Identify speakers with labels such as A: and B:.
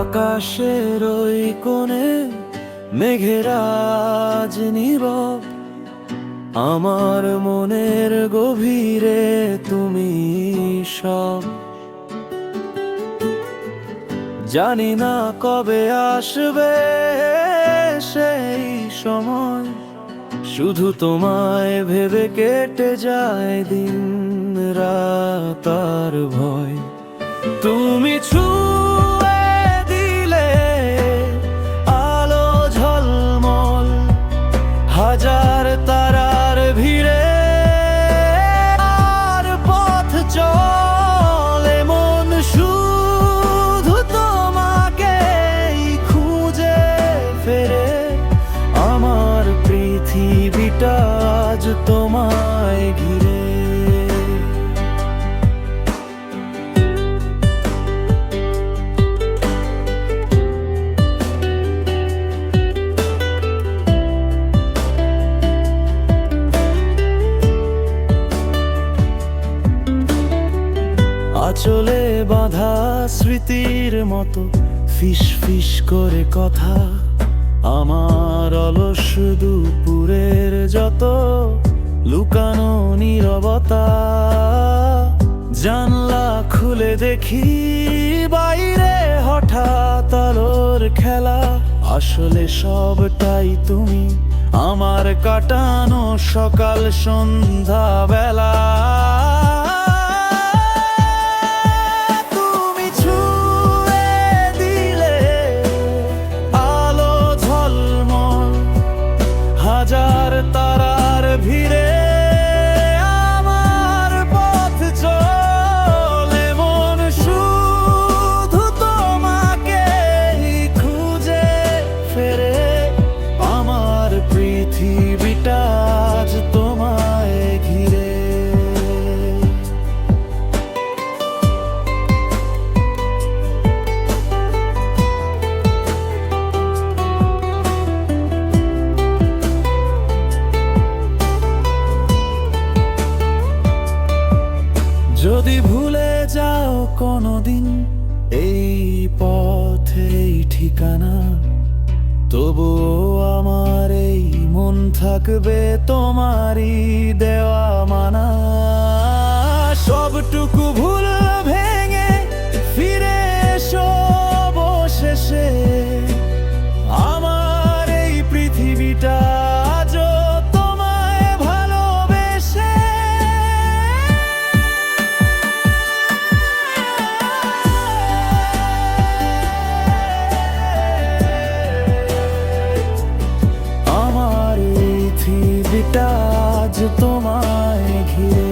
A: আকাশের ওই কোণে মেঘেরাজ নীরব। আমার মনের গভীরে তুমি সব। জানি না কবে আসবে সেই সময়। শুধু তোমায় ভেবে কেটে যায় দিন রাতার ভয়। তুমি ছুঁয়ে তোমায় ঘিরে। আচলে বাঁধা স্মৃতির মতো ফিস ফিস করে কথা আমার অলস দুপুরের যত লুকানো নীরবতা। জানলা খুলে দেখি বাইরে হঠাৎ আলোর খেলা। আসলে সবটাই তুমি, আমার কাটানো সকাল সন্ধ্যা বেলা হাজার তারার যাও কোনোদিন, এই পথেই ঠিকানা। তবু আমার এই মন থাকবে তোমারই দেওয়া মানা। সবটুকু ভুল আজ তোমায় ঘিরে